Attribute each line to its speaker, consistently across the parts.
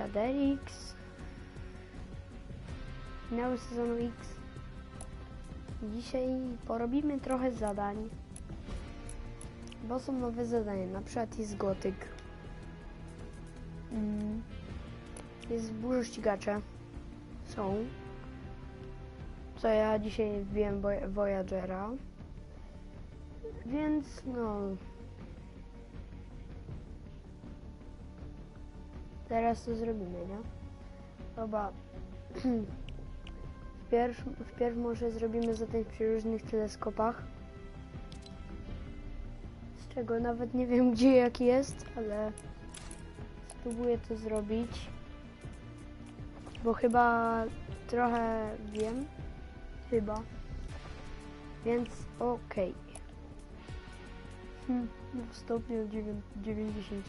Speaker 1: Aderix. Finały sezonu X. Dzisiaj porobimy trochę zadań. Bo są nowe zadania, na przykład jest gotyk. Mm. Jest burzo ścigacze. Są. Co ja dzisiaj Voy- Voyagera. Więc no. Teraz to zrobimy, nie? Dobra. Wpierw, wpierw może zrobimy zadań przy różnych teleskopach. Z czego nawet nie wiem gdzie jaki jest, ale spróbuję to zrobić. Bo chyba trochę wiem. Chyba. Więc okej. Hmm, w stopniu dziewię- 90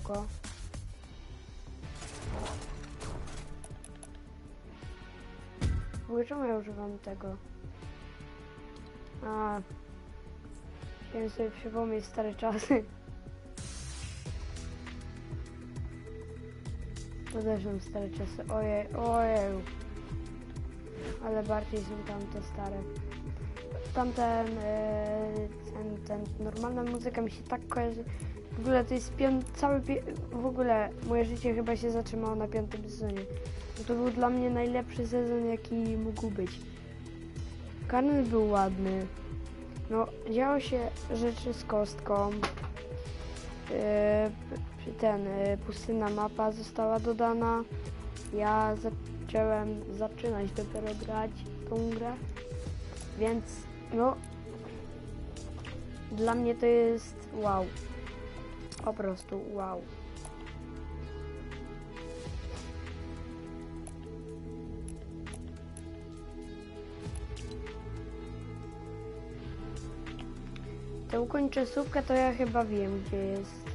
Speaker 1: spoko. Ogóle czemu ja używam tego? A. Chciałem sobie przypomnieć stare czasy. To też są stare czasy. Ojej, ojej. Ale bardziej są tamte stare. Tamten, e, ten, ten, normalna muzyka mi się tak kojarzy. W ogóle to jest pią- cały, w ogóle moje życie chyba się zatrzymało na piątym sezonie. To był dla mnie najlepszy sezon, jaki mógł być. Karny był ładny. No, działo się rzeczy z kostką. Yy, ten, yy, pustyna mapa została dodana. Ja zacząłem zaczynać dopiero grać tą grę. Więc, no, dla mnie to jest wow. Po prostu wow. Tę końcówkę to ja chyba wiem gdzie jest.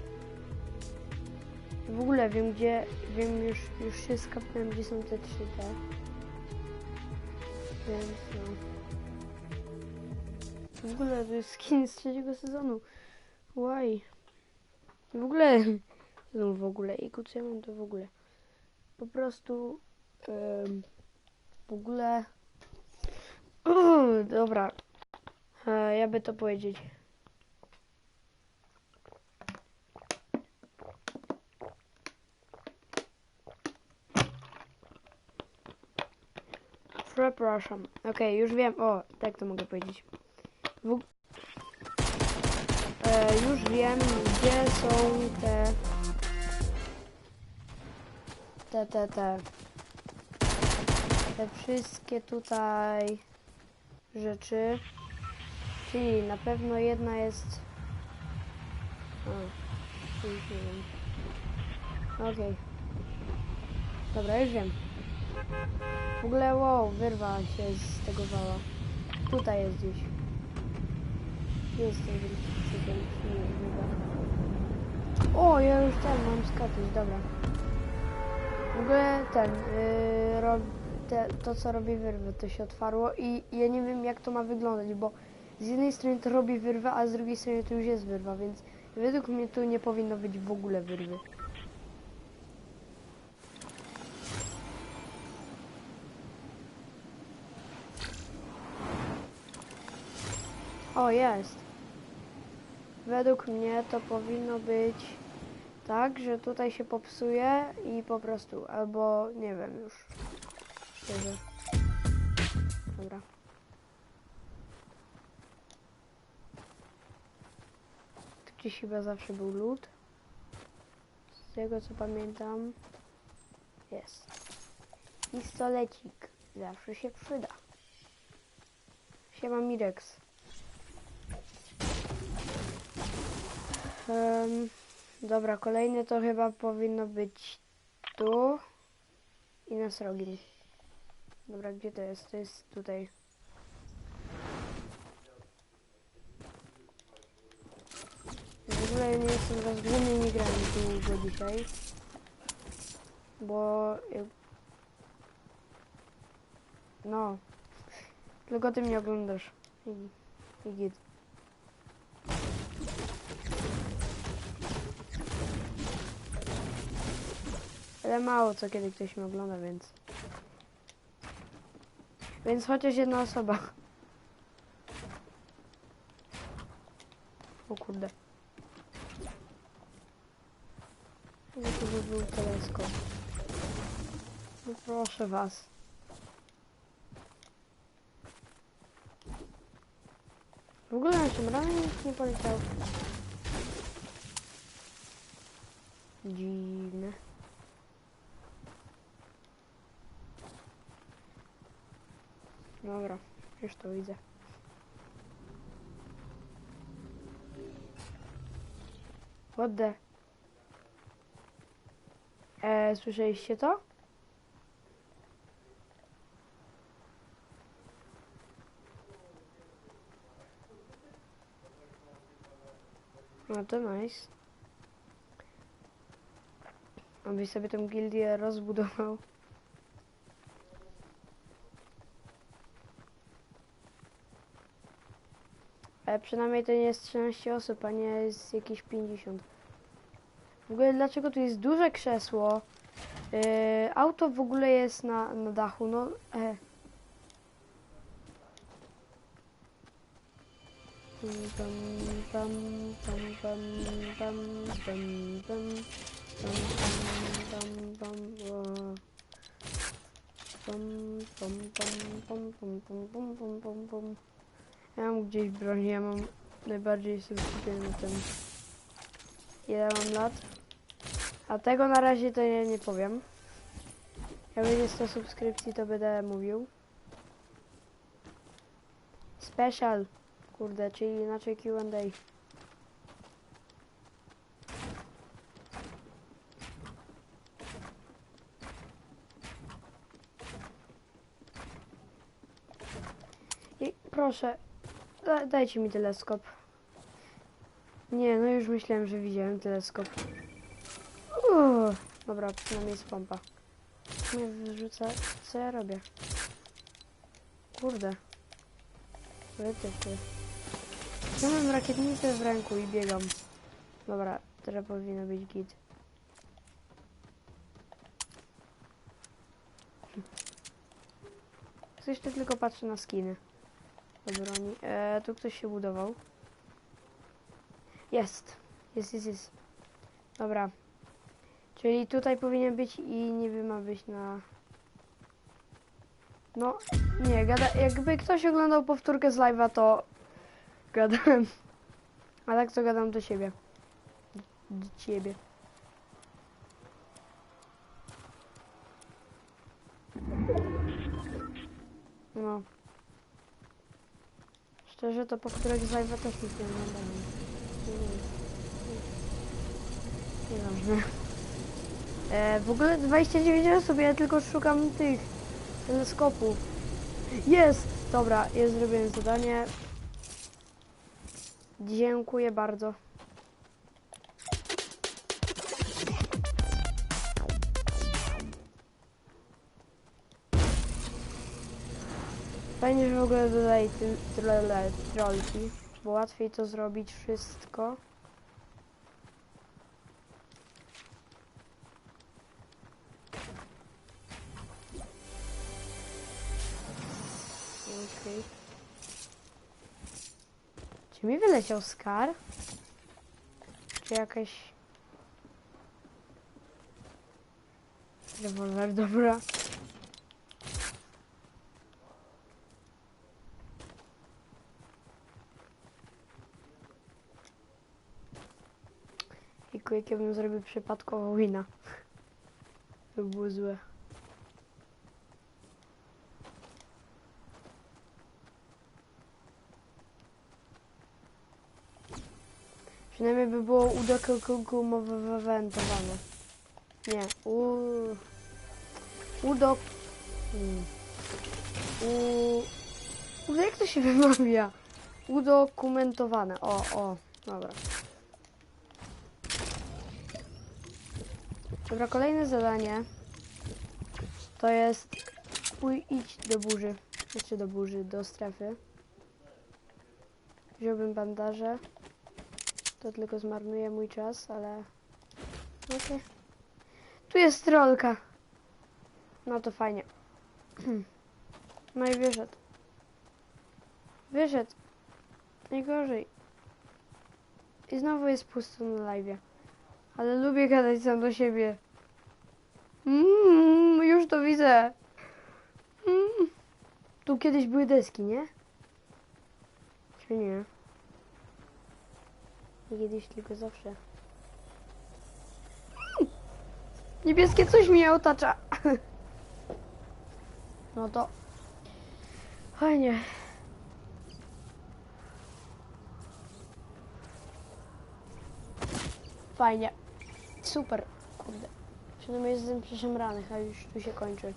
Speaker 1: W ogóle wiem gdzie, wiem już, już się skapnąłem gdzie są te trzy te. Więc no. W ogóle to jest skin z trzeciego sezonu. Why? W ogóle, no w ogóle, i co ja mam to w ogóle? Po prostu, em, w ogóle, Uuu, dobra, e, ja by to powiedzieć. Przepraszam. Okej, już wiem. O, tak to mogę powiedzieć. W... Już wiem, gdzie są te... Te, te, te... Te wszystkie tutaj rzeczy. Czyli na pewno jedna jest... Już nie wiem. Okej. Dobra, już wiem. W ogóle wow, wyrwa się z tego wała. Tutaj jest gdzieś. Nie. O, ja już ten mam skakać, dobra. W ogóle ten, yy, rob, te, to co robi wyrwę, to się otwarło i ja nie wiem jak to ma wyglądać, bo z jednej strony to robi wyrwę, a z drugiej strony to już jest wyrwa, więc według mnie tu nie powinno być w ogóle wyrwy. O, jest. Według mnie to powinno być tak, że tutaj się popsuje i po prostu, albo nie wiem już. Szczerze. Dobra. Tu gdzieś chyba zawsze był lód. Z tego co pamiętam. Jest. Pistolecik. Zawsze się przyda. Siema Mirex. Em, dobra, kolejne to chyba powinno być tu i na srogim. Dobra, gdzie to jest? To jest tutaj. W ogóle nie jestem rozgrzany, nie grałem długo dzisiaj. Bo... No. Tylko ty mnie oglądasz. I I git. Ale mało co kiedy ktoś mnie ogląda, więc... Więc chociaż jedna osoba. O kurde. To by był teleskop. No proszę was. W ogóle naszym ramię nikt nie poleciał. Dziwne. Dobra, już to widzę. What the? E, słyszeliście to? No to nice. Sobie tę gildię rozbudował. Przynajmniej to nie jest 13 osób, a nie jest jakieś 50. W ogóle dlaczego tu jest duże krzesło? Yy, auto w ogóle jest na, na dachu, no e. Pam, pam, pam, pam, pam, pam, pam, pam, Ja mam gdzieś broń, ja mam najbardziej się skupiony na tym. Ile mam lat? A tego na razie to nie, nie powiem. Jak będzie 100 subskrypcji, to będę mówił. Special. Kurde, czyli inaczej Q&A. I proszę, da, dajcie mi teleskop. Nie, no już myślałem, że widziałem teleskop. Uuu, dobra, przynajmniej jest pompa. Nie wyrzucę, co ja robię? Kurde. Wytyfy. Ja mam rakietnicę w ręku i biegam. Dobra, teraz powinno być git. Ktoś tu tylko patrzy na skiny. Do broni. E, tu ktoś się budował. Jest. Jest, jest, jest. Dobra. Czyli tutaj powinien być i niby ma być na... No, nie, gada... jakby ktoś oglądał powtórkę z live'a, to gadałem. A tak to gadam do siebie. Do ciebie. No. Szczerze to powtórek z live'a też nic nie oglądałem. Nieważne. E, w ogóle 29 osób, ja tylko szukam tych teleskopów. Jest! Dobra, jest zrobione zadanie. Dziękuję bardzo. Fajnie, że w ogóle trole- trolki, bo łatwiej to zrobić wszystko. Okej. Czy mi wyleciał skar? Czy jakaś... Rewolwer, dobra. I jak ja bym zrobił przypadkowo wina. To by było złe. Przynajmniej by było udokumentowane. Nie, u... Udok... Hmm. U... Kurde, jak to się wymawia? Udokumentowane. O, o, dobra. Dobra, kolejne zadanie to jest pój idź do burzy, znaczy do burzy, do strefy. Wziąłbym bandaże. To tylko zmarnuje mój czas, ale... Okej. Tu jest trolka. No to fajnie. No i wyszedł. Wyszedł. Najgorzej. I znowu jest pusto na live. Ale lubię gadać sam do siebie. Mm, już to widzę. Mm. Tu kiedyś były deski, nie? Czy nie? Kiedyś, tylko zawsze. Mm. Niebieskie coś mnie otacza. No to fajnie. Fajnie. Super. Kurde. Przynajmniej jestem przeszemranych, a już tu się kończy.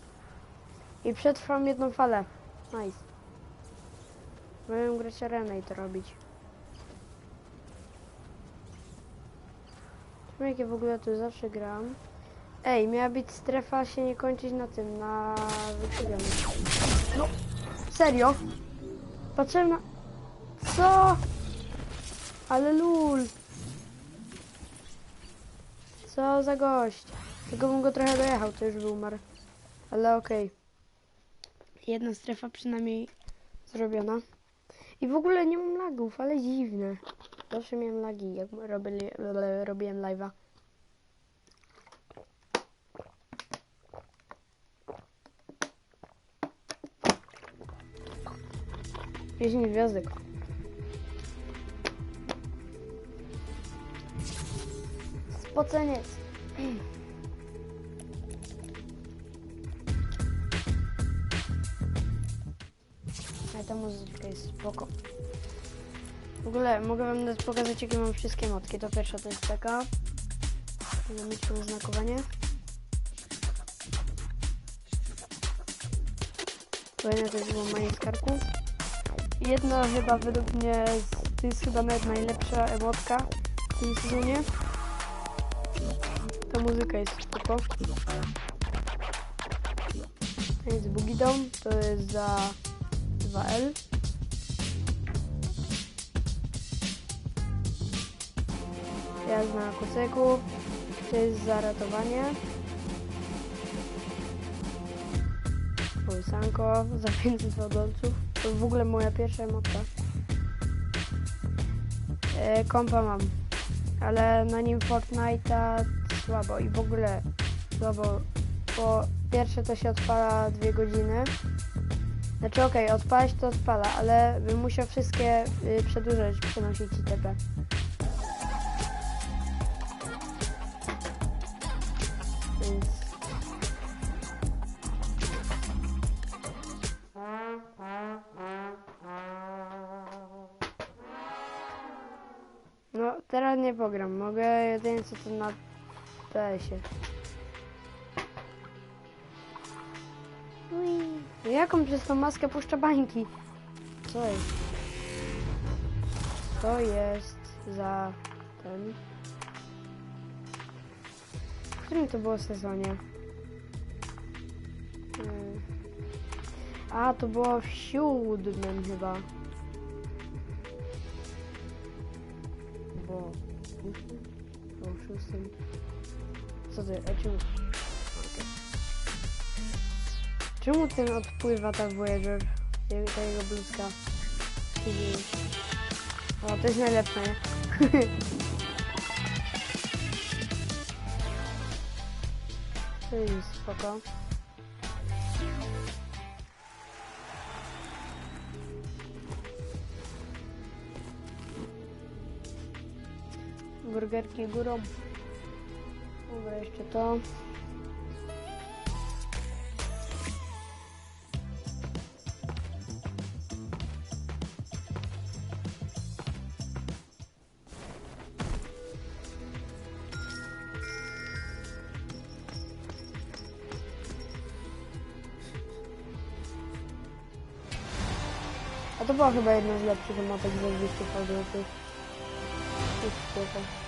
Speaker 1: I przetrwam jedną falę. Nice. Mogę grać arenę i to robić. Czemu jak ja w ogóle tu zawsze gram? Ej, miała być strefa się nie kończyć na tym, na wykrzywionym. No, serio? Patrzę na... Co? Ale lul. Co za gość. Tylko bym go trochę dojechał, to już by umarł. Ale okej. Jedna strefa przynajmniej zrobiona. I w ogóle nie mam lagów, ale dziwne. Zawsze miałem lagi, jak robili, robiłem live'a. Pieśń gwiazdek. Spoceniec. Ale ta muzyczka jest spoko. W ogóle mogę wam pokazać jakie mam wszystkie motki. To pierwsza to jest taka. Mogę mieć tu oznakowanie. Kolejna to jest łamanie z karku. Jedna chyba według mnie to jest chyba nawet najlepsza emotka w tym sezonie. Ta muzyka jest spoko. To jest Boogie Down, to jest za 2L. Jazda na kucyku, to jest za ratowanie. Kołysanko za 500 dolców. To w ogóle moja pierwsza emotka. E, kompa mam, ale na nim Fortnite'a słabo i w ogóle słabo, bo pierwsze to się odpala dwie godziny. Znaczy okej, odpalać to odpala, ale bym musiał wszystkie y, przedłużać, przenosić ITP. Więc... No, teraz nie pogram. Mogę jedynie co to na PS-ie. Ui. Jak on przez tą maskę puszcza bańki? Co jest? Co jest za ten? W którym to było sezonie? Hmm. A, to było w siódmym chyba. Ósmym? Było w szóstym. Co ty? A czemu? Czemu ten odpływa ta Voyager? Ta jego bluzka. O, to jest najlepsze, to jest spoko. Burgerki górą. Dobra, jeszcze to. A to była chyba jedna z lepszych emotek za 200 zł. Jest spoko.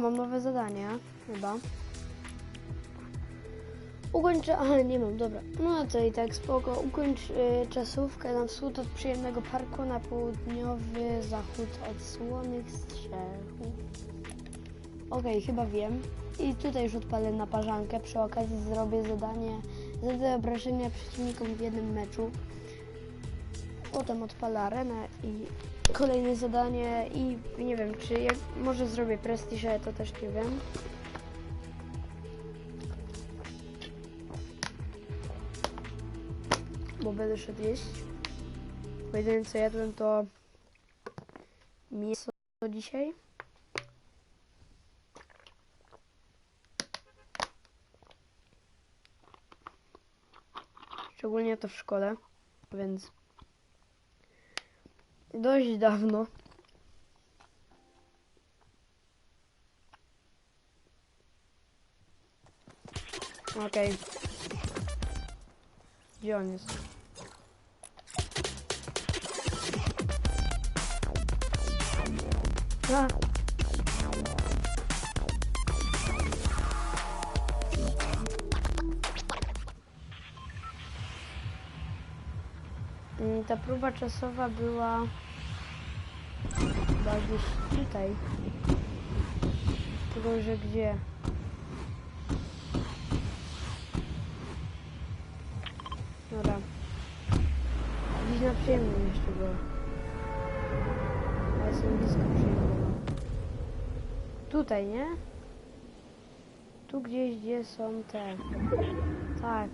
Speaker 1: Mam nowe zadanie, chyba. Ukończ... Aha, nie mam, dobra. No to i tak spoko. Ukończ y, czasówkę na wschód od przyjemnego parku, na południowy zachód od słonych strzechów. Okej, chyba wiem. I tutaj już odpalę naparzankę. Przy okazji zrobię zadanie zadaj obrażenia przeciwnikom w jednym meczu. Potem odpalę arenę i kolejne zadanie i nie wiem, czy jak może zrobię prestiż, ale to też nie wiem. Bo będę szedł jeść. Bo jedyne co jadłem to mięso dzisiaj. Szczególnie to w szkole, więc dość dawno. Okej. Gdzie on jest? A. Ta próba czasowa była chyba gdzieś tutaj. Tylko, że gdzie? Dobra. Gdzieś na przyjemnym jeszcze było. Ja jestem blisko przyjemnego. Tutaj, nie? Tu gdzieś, gdzie są te... Tak.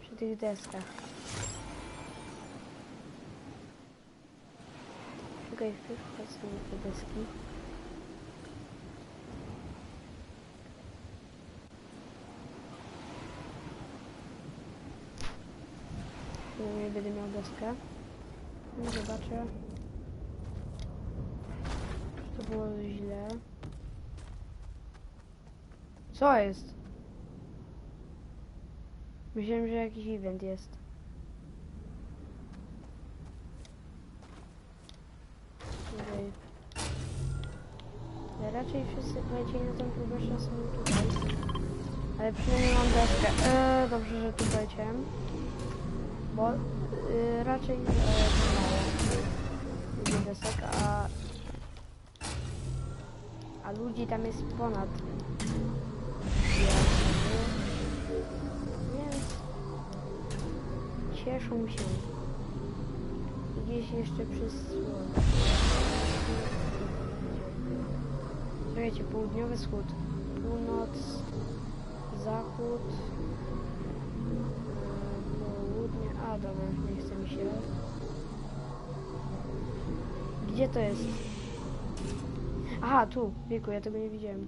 Speaker 1: Przy tych deskach. Czekaj, wpierw sobie te deski. Przynajmniej będę miał deskę. No zobaczę. To było źle? Co jest? Myślałem, że jakiś event jest. Tutaj. Ale raczej wszyscy polecieli na tą próbę czasu tutaj. Ale przynajmniej mam deskę. Eee, dobrze, że tu poleciałem. Bo y, raczej e, ludzi desek, a, a ludzi tam jest ponad. Więc cieszą się. Gdzieś jeszcze przy słowie. Słuchajcie, południowy wschód, północ, zachód, południe, a dobra, nie chce mi się. Gdzie to jest? Aha, tu, wieku, ja tego nie widziałem.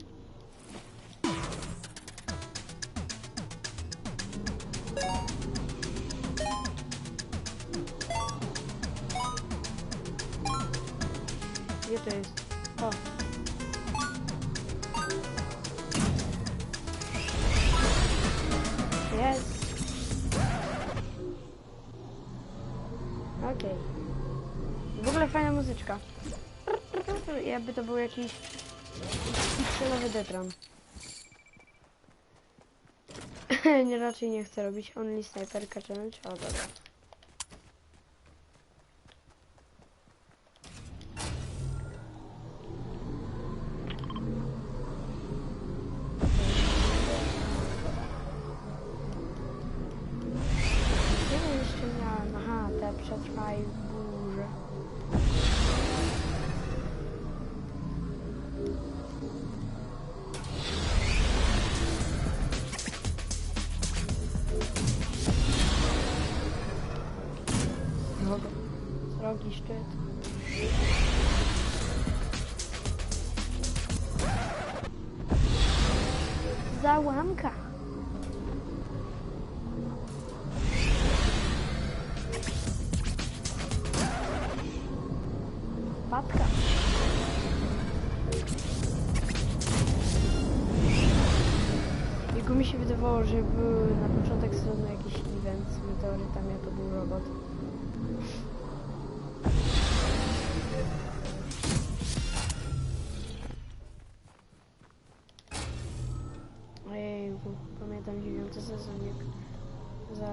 Speaker 1: Okej. W ogóle fajna muzyczka. Jakby to był jakiś celowy detran. nie, raczej nie chcę robić only sniperka challenge. O, dobra. Srogi szczyt. Załamka.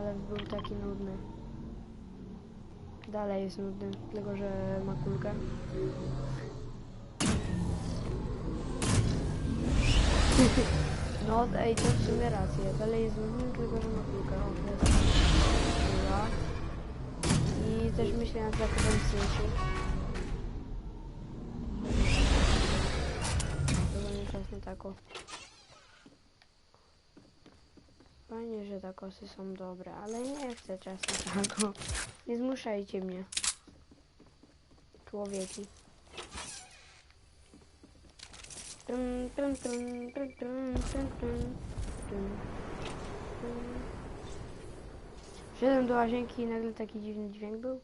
Speaker 1: Zalew był taki nudny. Dalej jest nudny, tylko że ma kulkę. No, ej, to w sumie rację. Dalej jest nudny, tylko że ma kulkę. O, jest. I też myślę nad zakupem synsi. To czas na tako. Fajnie, że takosy są dobre, ale nie chcę czasem tego. Nie zmuszajcie mnie. Człowieki. Trum, trum, trum, trum, trum, trum, trum, trum. 7 do łazienki i nagle taki dziwny dźwięk był.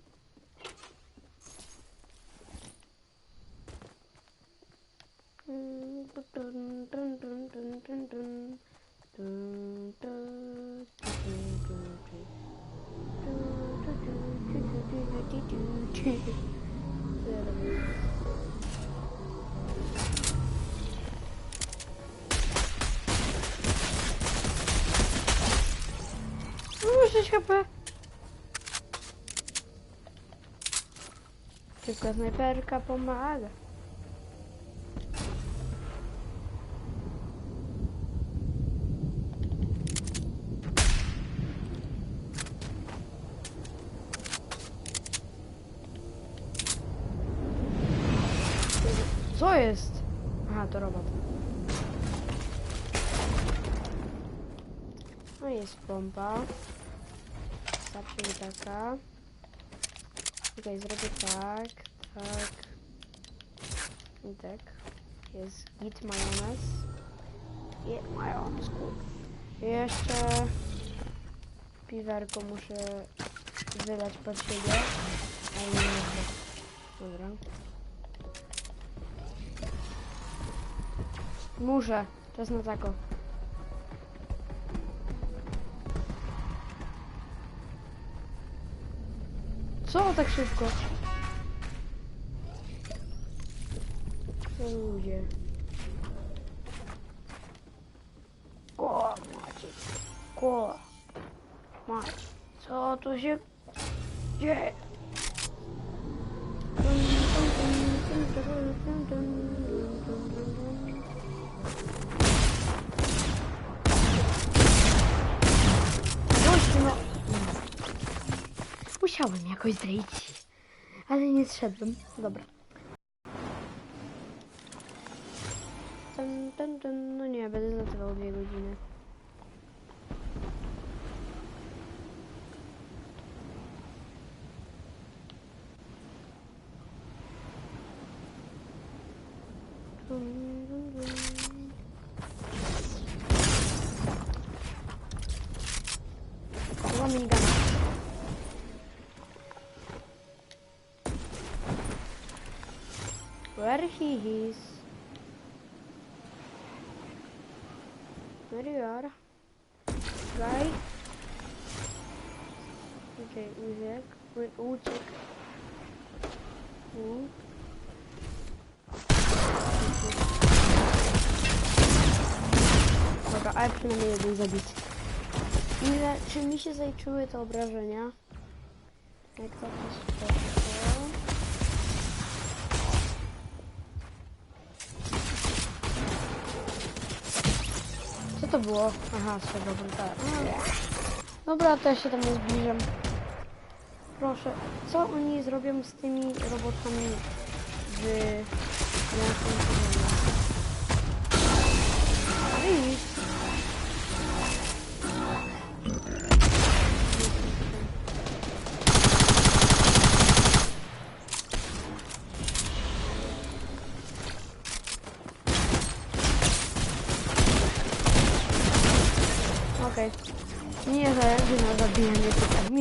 Speaker 1: Mm, dun, dun, dun, dun, dun, dun. escapar. Tipo, Tem que ficar sniper e capar uma água. Jest. Starczy mi taka. Okej, zrobię tak, tak i tak. Jest git majonez. I majonez, Jeszcze piwerko muszę wylać pod siebie. A nie muszę. Dobra. Muszę. Czas na tako. Co tak szybko? Co ludzie? Ko, Maciek. Ko. Maciek. Co tu się dzieje? Dun, dun, dun, dun, dun, dun, dun, Musiałem jakoś zejść, ale nie zszedłem. Dobra. Dun, dun, dun. No nie, będę zlatywał dwie godziny. Is? Where you are? Guy? Okay, uciek. u- Uciek. U. Dobra, ale przynajmniej jeden zabity. Ile, czy mi się zaliczyły te obrażenia? Jak to jest to? Było? Aha, z tego brutala. Dobra, to ja się tam nie zbliżam. Proszę, co oni zrobią z tymi robotami w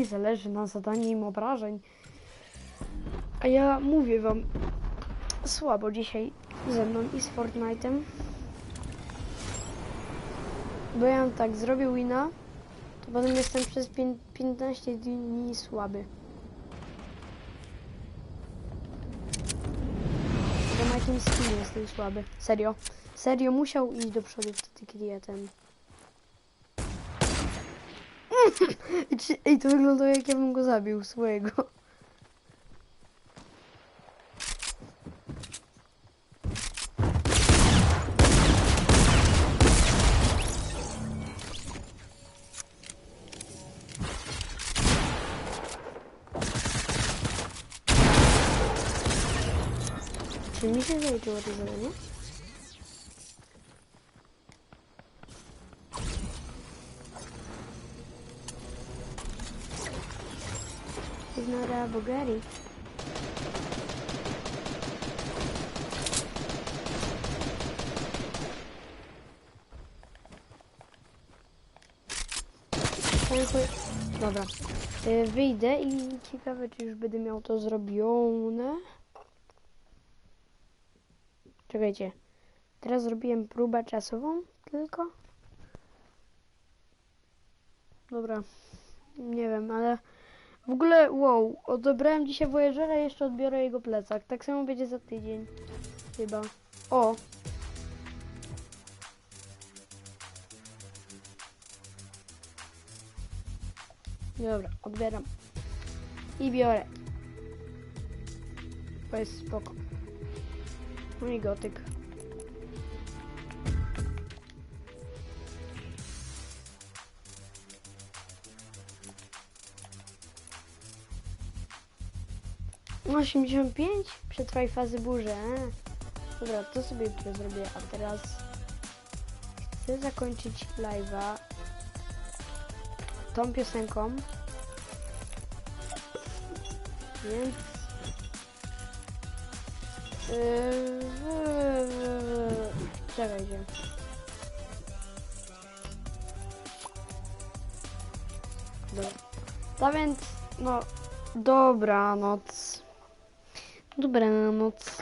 Speaker 1: zależy na zadaniu im obrażeń. A ja mówię wam, słabo dzisiaj ze mną i z Fortnite'em. Bo ja tak zrobił wina, to potem jestem przez pię- 15 dni słaby. Bo na jakimś skinie jestem słaby. Serio. Serio musiał iść do przodu wtedy, kiedy ja ten I czy- Ej, to wygląda jak ja bym go zabił, swojego. Czy mi się zaliczyło to zadanie? He's not a Bugatti. Dziękuję. Dobra. Y, Wyjdę i ciekawe, czy już będę miał to zrobione. Czekajcie. Teraz zrobiłem próbę czasową tylko. Dobra. Nie wiem, ale w ogóle wow, odebrałem dzisiaj Voyagera jeszcze odbiorę jego plecak. Tak samo będzie za tydzień. Chyba. O! Dobra, odbieram. I biorę. To jest spoko. No i gotyk. 85? Przetrwaj fazy burzy. e. Dobra, to sobie jutro zrobię, a teraz chcę zakończyć live'a tą piosenką. Więc Yy, Czekajcie. Dobra. A więc, no, dobranoc. Dobranoc.